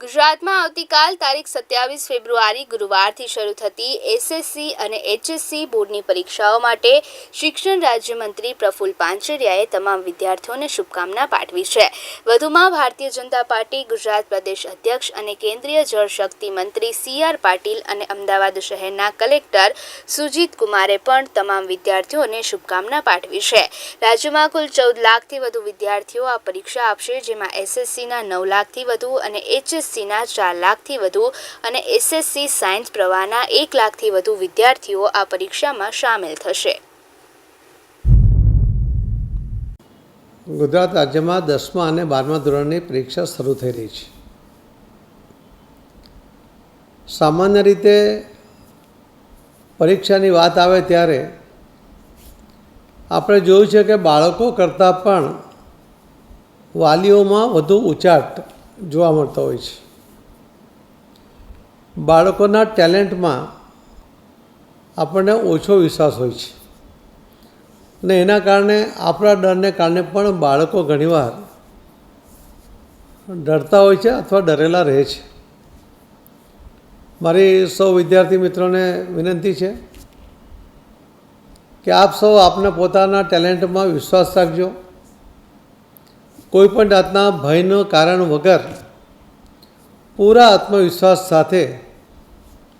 ગુજરાતમાં આવતીકાલ તારીખ સત્યાવીસ ફેબ્રુઆરી ગુરુવારથી શરૂ થતી એસએસસી અને એચએસસી બોર્ડની પરીક્ષાઓ માટે શિક્ષણ રાજ્યમંત્રી પ્રફુલ પાંચરિયાએ તમામ વિદ્યાર્થીઓને શુભકામના પાઠવી છે. વધુમાં ભારતીય જનતા પાર્ટી, ગુજરાત પ્રદેશ અધ્યક્ષ અને કેન્દ્રીય જળશક્તિ મંત્રી સી આર પાટીલ અને અમદાવાદ શહેરના કલેક્ટર સુજીત કુમારે પણ તમામ વિદ્યાર્થીઓને શુભકામના પાઠવી છે. રાજ્યમાં કુલ ચૌદ લાખથી વધુ વિદ્યાર્થીઓ આ પરીક્ષા આપશે, જેમાં એસએસસીના નવ લાખથી વધુ અને એચએસસીના ચાર લાખથી વધુ અને એસએસસી સાયન્સ પ્રવાહના એક લાખથી વધુ વિદ્યાર્થીઓ આ પરીક્ષામાં સામેલ થશે. ગુજરાત રાજ્યમાં દસમા અને બારમા ધોરણની પરીક્ષા શરૂ થઈ રહી છે. સામાન્ય રીતે પરીક્ષાની વાત આવે ત્યારે આપણે જોયું છે કે બાળકો કરતાં પણ વાલીઓમાં વધુ ઉચાટ જોવા મળતા હોય છે. બાળકોના ટેલેન્ટમાં આપણને ઓછો વિશ્વાસ હોય છે. અને એના કારણે આપણા ડરને કારણે પણ બાળકો ઘણીવાર ડરતા હોય છે અથવા ડરેલા રહે છે. મારી સૌ વિદ્યાર્થી મિત્રોને વિનંતી છે કે આપ સૌ આપના પોતાના ટેલેન્ટમાં વિશ્વાસ રાખજો. કોઈ પણ જાતના ભયનો કારણ વગર પૂરા આત્મવિશ્વાસ સાથે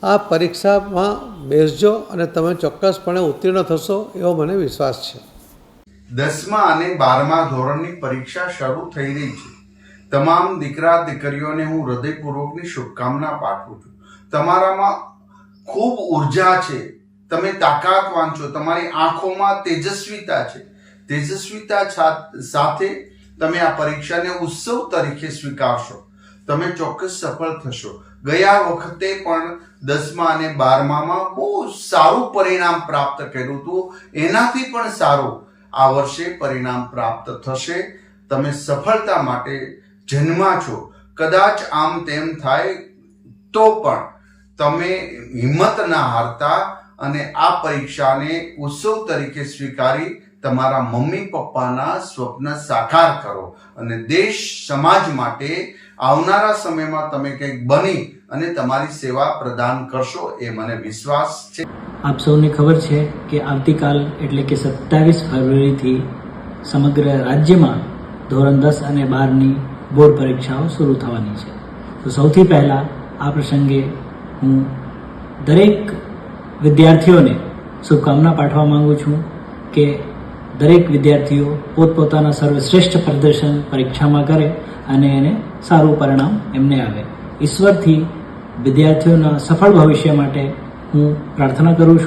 આ પરીક્ષામાં બેસજો અને તમે ચોક્કસપણે ઉત્તીર્ણ થશો એવો મને વિશ્વાસ છે. દસમા અને બારમા ધોરણની પરીક્ષા શરૂ થઈ રહી છે. તમામ દીકરા દીકરીઓને હું હૃદયપૂર્વકની શુભકામના પાઠવું છું. તમારામાં ખૂબ ઊર્જા છે. તમે તાકાતવાન છો. તમારી આંખોમાં તેજસ્વીતા છે. તેજસ્વીતા સાથે તમે આ પરીક્ષાને ઉત્સવ તરીકે સ્વીકારશો. તમે ચોક્કસ સફળ થશો. ગયા વખતે પણ દસમા અને બારમામાં બહુ સારું પરિણામ પ્રાપ્ત કર્યું હતું. એનાથી પણ સારું આ વર્ષે પરિણામ પ્રાપ્ત થશે. તમે સફળતા માટે જન્મા છો. કદાચ આમ તેમ થાય તો પણ તમે હિંમત ના હારતા અને આ પરીક્ષાને ઉત્સવ તરીકે સ્વીકારી તમારા મમ્મી પપ્પાના સ્વપ્ન સાકાર કરો અને દેશ સમાજ માટે આવનારા સમયમાં તમે કંઈક બની અને તમારી સેવા પ્રદાન કરશો એ મને વિશ્વાસ છે. આપ સૌને ખબર છે કે આવતીકાલ એટલે કે સત્તાવીસ ફેબ્રુઆરીથી સમગ્ર રાજ્યમાં ધોરણ દસ અને બારની બોર્ડ પરીક્ષાઓ શરૂ થવાની છે. તો સૌથી પહેલાં આ પ્રસંગે હું દરેક વિદ્યાર્થીઓને શુભકામના પાઠવા માંગુ છું કે દરેક વિદ્યાર્થીઓ પોતપોતાના સર્વશ્રેષ્ઠ પ્રદર્શન પરીક્ષામાં કરે અને એને સારું પરિણામ એમને આવે. ઈશ્વરથી વિદ્યાર્થીઓના સફળ ભવિષ્ય માટે હું પ્રાર્થના કરું છું.